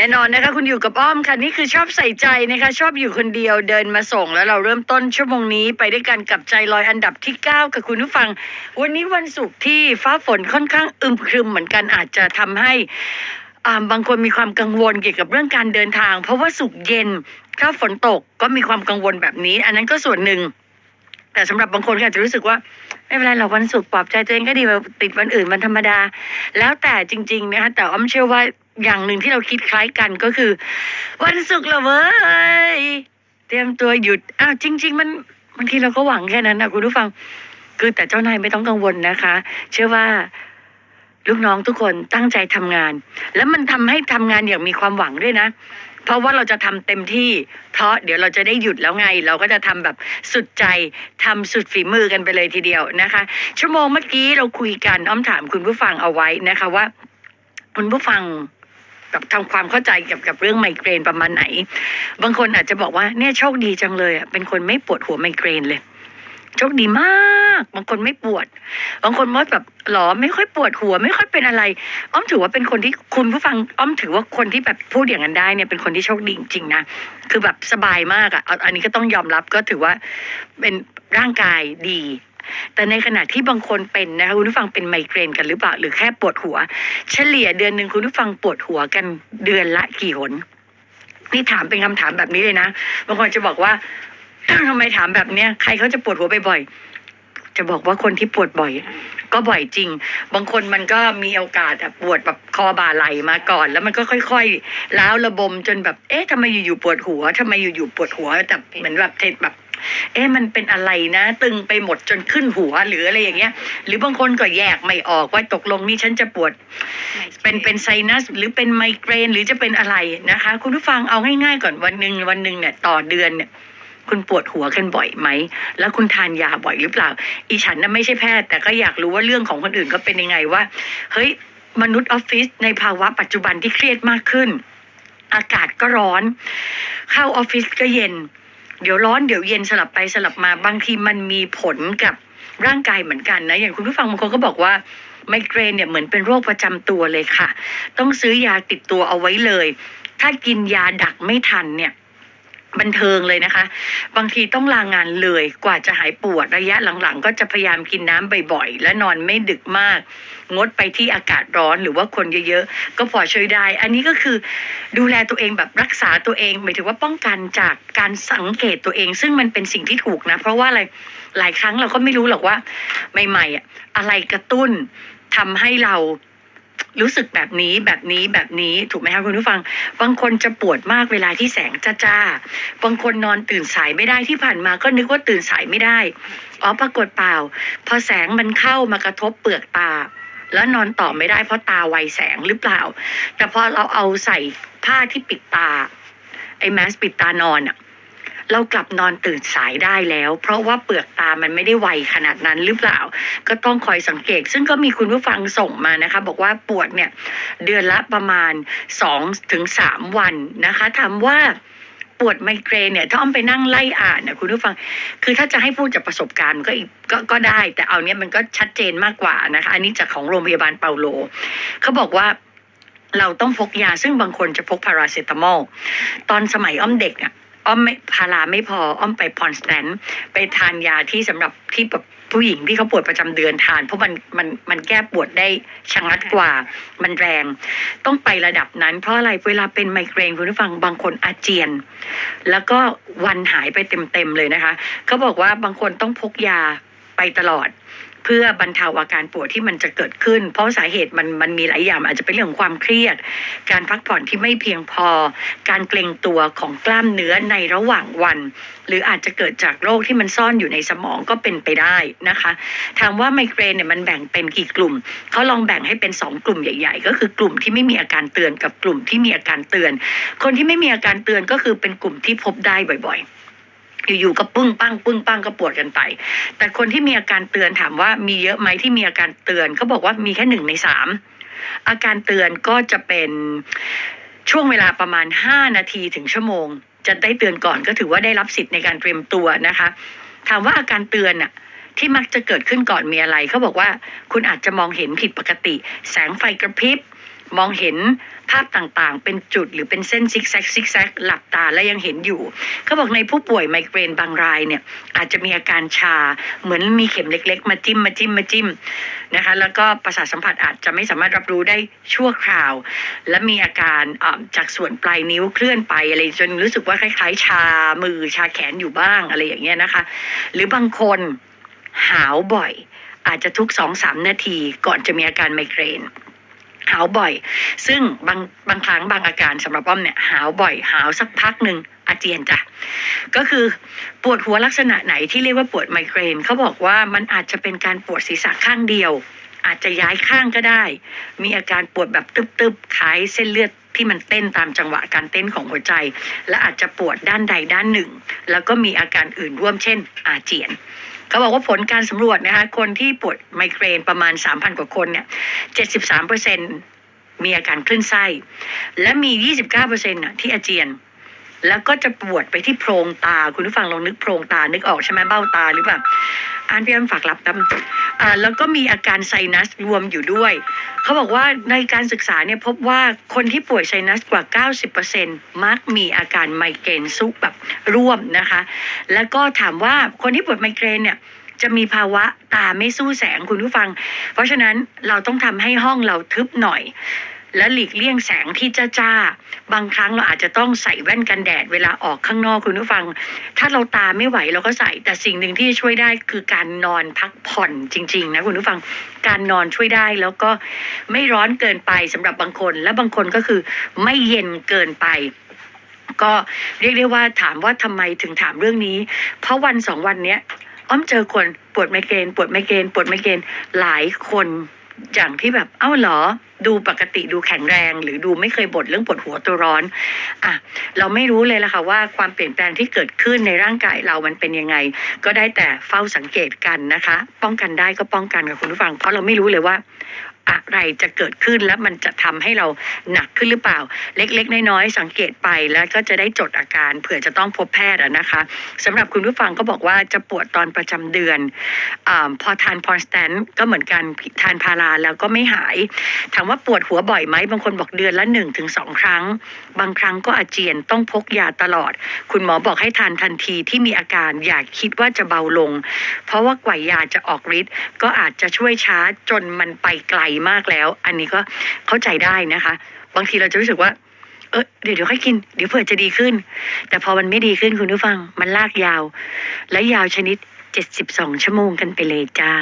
แน่นอนนะคะคุณอยู่กับอ้อมค่ะนี่คือชอบใส่ใจนะคะชอบอยู่คนเดียวเดินมาส่งแล้วเราเริ่มต้นชั่วโมงนี้ไปด้วยกันกับใจลอยอันดับที่ 9 กับคุณผู้ฟัง วันนี้วันศุกร์ที่ฟ้าฝนค่อนข้างอึมครึมเหมือนกันอาจจะทำให้อ่าบางคนมีความกังวลเกี่ยวกับเรื่องการเดินทาง เพราะว่าศุกเย็นถ้าฝนตกก็มีความกังวลแบบนี้ อันนั้นก็ส่วนหนึ่งแต่สำหรับบางคนอาจจะรู้สึกว่าไม่เป็นไรเราวันศุกร์ปลอบใจตัวเองก็ดีติดวันอื่นมันธรรมดา แล้วแต่จริง ๆนะคะแต่อ้อมเชื่อว่า อย่างหนึ่งที่เราคิดคล้ายกันก็คือ วันศุกร์เหรอเว้ยเตรียมตัวหยุดอ้าวจริง ๆ มันบางทีเราก็หวังแค่นั้นนะคุณผู้ฟัง คือแต่เจ้านายไม่ต้องกังวลนะคะ เชื่อว่าลูกน้องทุกคนตั้งใจทำงาน แล้วมันทำให้ทำงานอย่างมีความหวังด้วยนะ เพราะว่าเราจะทำเต็มที่ เพราะเดี๋ยวเราจะได้หยุดแล้วไง เราก็จะทำแบบสุดใจทำสุดฝีมือกันไปเลยทีเดียวนะคะ ชั่วโมงเมื่อกี้เราคุยกันอ้อมถามคุณผู้ฟังเอาไว้นะคะว่า คุณผู้ฟัง กับทำความเข้าใจเกี่ยวกับเรื่องไมเกรนประมาณไหน บางคนอาจจะบอกว่าเนี่ยโชคดีจังเลยอะเป็นคนไม่ปวดหัวไมเกรนเลยโชคดีมาก บางคนไม่ปวด บางคนว่าแบบหรอไม่ค่อยปวดหัว ไม่ค่อยเป็นอะไร อ้อมถือว่าเป็นคนที่คุณผู้ฟัง อ้อมถือว่าคนที่แบบพูดอย่างนั้นได้เนี่ยเป็นคนที่โชคดีจริงๆนะ คือแบบสบายมากอะเอาอันนี้ก็ต้องยอมรับก็ถือว่าเป็นร่างกายดี แต่ในขณะที่บางคนเป็นนะคะคุณผู้ฟังเป็นไมเกรนกันหรือเปล่าหรือแค่ปวดหัว เฉลี่ยเดือนหนึ่งคุณผู้ฟังปวดหัวกันเดือนละกี่หนนี่ถามเป็นคำถามแบบนี้เลยนะบางคนจะบอกว่าทำไมถามแบบเนี้ยใครเขาจะปวดหัวบ่อยๆจะบอกว่าคนที่ปวดบ่อย ก็บ่อยจริง บางคนมันก็มีโอกาสปวดแบบคอบ่าไหลมาก่อน แล้วมันก็ค่อยๆล้าวระบมจนแบบ เอ๊ะทำไมอยู่ๆปวดหัวทำไมอยู่ๆปวดหัวแต่เหมือนแบบเทแบบ เอ๊ะมันเป็นอะไรนะ ตึงไปหมดจนขึ้นหัวหรืออะไรอย่างเงี้ย หรือบางคนก็แยกไม่ออกว่าตกลงนี่ฉันจะปวด เป็นเป็นไซนัสหรือเป็นไมเกรนหรือจะเป็นอะไรนะคะ คุณผู้ฟังเอาง่ายๆก่อนวันหนึ่งวันหนึ่งเนี่ยต่อเดือนเนี่ยคุณปวดหัวกันบ่อยไหม แล้วคุณทานยาบ่อยหรือเปล่า อีฉันน่ะไม่ใช่แพทย์ แต่ก็อยากรู้ว่าเรื่องของคนอื่นเขาเป็นยังไงว่า เฮ้ย มนุษย์ออฟฟิศในภาวะปัจจุบันที่เครียดมากขึ้น อากาศก็ร้อน เข้าออฟฟิศก็เย็น เดี๋ยวร้อนเดี๋ยวเย็นสลับไปสลับมาบางทีมันมีผลกับร่างกายเหมือนกันนะ อย่างคุณผู้ฟังบางคนก็บอกว่าไมเกรนเนี่ยเหมือนเป็นโรคประจำตัวเลยค่ะ ต้องซื้อยาติดตัวเอาไว้เลย ถ้ากินยาดักไม่ทันเนี่ย บันเทิงเลยนะคะ บางทีต้องลางานเลยกว่าจะหายปวดระยะหลังๆ ก็จะพยายามกินน้ำบ่อยๆ และนอนไม่ดึกมาก งดไปที่อากาศร้อนหรือว่าคนเยอะๆ ก็พอช่วยได้ อันนี้ก็คือดูแลตัวเองแบบรักษาตัวเองหมายถึงว่าป้องกันจากการสังเกตตัวเอง ซึ่งมันเป็นสิ่งที่ถูกนะ เพราะว่าอะไรหลายครั้งเราก็ไม่รู้หรอกว่า ใหม่ๆ อะอะไรกระตุ้นทำให้เรา รู้สึกแบบนี้แบบนี้แบบนี้ถูกไหมคะคุณผู้ฟัง บางคนจะปวดมากเวลาที่แสงจ้าๆบางคนนอนตื่นสายไม่ได้ที่ผ่านมาก็นึกว่าตื่นสายไม่ได้อ๋อปรากฏเปล่า พอแสงมันเข้ามากระทบเปลือกตา แล้วนอนต่อไม่ได้เพราะตาไวแสงหรือเปล่า แต่พอเราเอาใส่ผ้าที่ปิดตาไอ้แมสปิดตานอนอะ เรากลับนอนตื่นสายได้แล้ว เพราะว่าเปลือกตามันไม่ได้ไวขนาดนั้นหรือเปล่า ก็ต้องคอยสังเกต ซึ่งก็มีคุณผู้ฟังส่งมานะคะ บอกว่าปวดเนี่ยเดือนละประมาณสองถึงสามวันนะคะถามว่าปวดไมเกรนเนี่ยถ้าอ้อมไปนั่งไล่อ่านเนี่ยคุณผู้ฟัง คือถ้าจะให้พูดจากประสบการณ์มันก็อีกก็ก็ได้ แต่เอาเนี้ยมันก็ชัดเจนมากกว่านะคะ อันนี้จากของโรงพยาบาลเปาโลเขาบอกว่าเราต้องพกยาซึ่งบางคนจะพกพาราเซตามอลตอนสมัยอ้อมเด็กอะ อ้อมไม่พาราไม่พออ้อมไปพอนสแตนไปทานยาที่สำหรับที่แบบผู้หญิงที่เขาปวดประจำเดือนทาน เพราะมันมันมันแก้ปวดได้ชะงัดกว่า มันแรง ต้องไประดับนั้น เพราะอะไรเวลาเป็นไมเกรนคุณผู้ฟังบางคนอาเจียน แล้วก็วันหายไปเต็มๆเลยนะคะเขาบอกว่าบางคนต้องพกยาไปตลอด เพื่อบรรเทาอาการปวดที่มันจะเกิดขึ้น เพราะสาเหตุมันมันมีหลายอย่างอาจจะเป็นเรื่องของความเครียด การพักผ่อนที่ไม่เพียงพอ การเกร็งตัวของกล้ามเนื้อในระหว่างวัน หรืออาจจะเกิดจากโรคที่มันซ่อนอยู่ในสมองก็เป็นไปได้นะคะถามว่าไมเกรนเนี่ยมันแบ่งเป็นกี่กลุ่มเขาลองแบ่งให้เป็นสองกลุ่มใหญ่ ๆ ก็คือกลุ่มที่ไม่มีอาการเตือนกับกลุ่มที่มีอาการเตือน คนที่ไม่มีอาการเตือนก็คือเป็นกลุ่มที่พบได้บ่อยๆ อยู่ๆก็ปึ้งปังปึ้งปังก็ปวดกันไป แต่คนที่มีอาการเตือนถามว่ามีเยอะไหมที่มีอาการเตือนเขาบอกว่ามีแค่หนึ่งในสามอาการเตือนก็จะเป็นช่วงเวลาประมาณห้านาทีถึงชั่วโมง จะได้เตือนก่อนก็ถือว่าได้รับสิทธิ์ในการเตรียมตัวนะคะ ถามว่าอาการเตือนน่ะที่มักจะเกิดขึ้นก่อนมีอะไรเขาบอกว่า คุณอาจจะมองเห็นผิดปกติ แสงไฟกระพริบ มองเห็นภาพต่างๆ เป็นจุดหรือเป็นเส้นซิกแซกซิกแซกหลับตาและยังเห็นอยู่ เขาบอกในผู้ป่วยไมเกรนบางรายเนี่ยอาจจะมีอาการชาเหมือนมีเข็มเล็ก ๆ มาจิ้มมาจิ้มมาจิ้มนะคะแล้วก็ประสาทสัมผัสอาจจะไม่สามารถรับรู้ได้ชั่วคราว และมีอาการอ่าจากส่วนปลายนิ้วเคลื่อนไปอะไรจนรู้สึกว่าคล้ายๆ ชามือชาแขนอยู่บ้างอะไรอย่างเงี้ยนะคะ หรือบางคนหาวบ่อย อาจจะทุกสองสามนาทีก่อนจะมีอาการไมเกรน หาวบ่อย ซึ่งบางบางครั้งบางอาการสำหรับป้อมเนี่ยหาวบ่อย หาวสักพักหนึ่งอาเจียนจ้ะก็คือปวดหัวลักษณะไหนที่เรียกว่าปวดไมเกรนเขาบอกว่ามันอาจจะเป็นการปวดศีรษะข้างเดียว อาจจะย้ายข้างก็ได้ มีอาการปวดแบบตึบๆคล้ายเส้นเลือดที่มันเต้นตามจังหวะการเต้นของหัวใจ และอาจจะปวดด้านใดด้านหนึ่ง แล้วก็มีอาการอื่นร่วมเช่น อาเจียน เขาบอกว่าผลการสำรวจนะคะคนที่ปวดไมเกรนประมาณ 3,000 กว่าคนเนี่ย73%มีอาการคลื่นไส้ และมี 29%น่ะที่อาเจียน แล้วก็จะปวดไปที่โพรงตา คุณผู้ฟังลองนึกโพรงตา นึกออกใช่ไหมเบ้าตาหรือเปล่าอ่านพี่อ้ำฝากรับตำอ่าแล้วก็มีอาการไซนัสรวมอยู่ด้วย เขาบอกว่าในการศึกษาเนี่ยพบว่าคนที่ป่วยไซนัสกว่า 90%มักมีอาการไมเกรนซุกแบบร่วมนะคะ แล้วก็ถามว่าคนที่ปวดไมเกรนเนี่ยจะมีภาวะตาไม่สู้แสงคุณผู้ฟัง เพราะฉะนั้นเราต้องทำให้ห้องเราทึบหน่อย และหลีกเลี่ยงแสงที่จ้าจ้าๆบางครั้งเราอาจจะต้องใส่แว่นกันแดดเวลาออกข้างนอกคุณผู้ฟัง ถ้าเราตาไม่ไหวเราก็ใส่ แต่สิ่งหนึ่งที่ช่วยได้คือการนอนพักผ่อนจริง ๆ นะคุณผู้ฟัง การนอนช่วยได้แล้วก็ไม่ร้อนเกินไปสำหรับบางคน และบางคนก็คือไม่เย็นเกินไปก็เรียกได้ว่าถามว่าทำไมถึงถามเรื่องนี้ เพราะวันสองวันเนี้ยอ้อมเจอคนปวดไมเกรนปวดไมเกรนปวดไมเกรนหลายคน อย่างที่แบบเอ้าเหรอ ดูปกติดูแข็งแรง หรือดูไม่เคยบ่นเรื่องปวดหัวตัวร้อนอะเราไม่รู้เลยล่ะค่ะว่าความเปลี่ยนแปลงที่เกิดขึ้นในร่างกายเรามันเป็นยังไง ก็ได้แต่เฝ้าสังเกตกันนะคะ ป้องกันได้ก็ป้องกันกับคุณผู้ฟัง เพราะเราไม่รู้เลยว่า อะไรจะเกิดขึ้นแล้วมันจะทำให้เราหนักขึ้นหรือเปล่า เล็กๆ น้อยๆ สังเกตไปแล้วก็จะได้จดอาการเผื่อจะต้องพบแพทย์นะคะสำหรับคุณผู้ฟังก็บอกว่าจะปวดตอนประจำเดือนอพอทานพอนสแตนก็เหมือนกันทานพาราแล้วก็ไม่หาย ถามว่าปวดหัวบ่อยไหมบางคนบอกเดือนละหนึ่งถึงสองครั้ง บางครั้งก็อาเจียนต้องพกยาตลอด คุณหมอบอกให้ทานทันทีที่มีอาการอย่าคิดว่าจะเบาลง เพราะว่ากว่ายาจะออกฤทธิ์ก็อาจจะช่วยช้าจนมันไปไกลมากแล้ว อันนี้ก็เข้าใจได้นะคะ บางทีเราจะรู้สึกว่า เออเดี๋ยวเดี๋ยวค่อยกินเดี๋ยวเผื่อจะดีขึ้น แต่พอมันไม่ดีขึ้นคุณผู้ฟัง มันลากยาว และยาวชนิด 72 ชั่วโมงกันไปเลยจ้า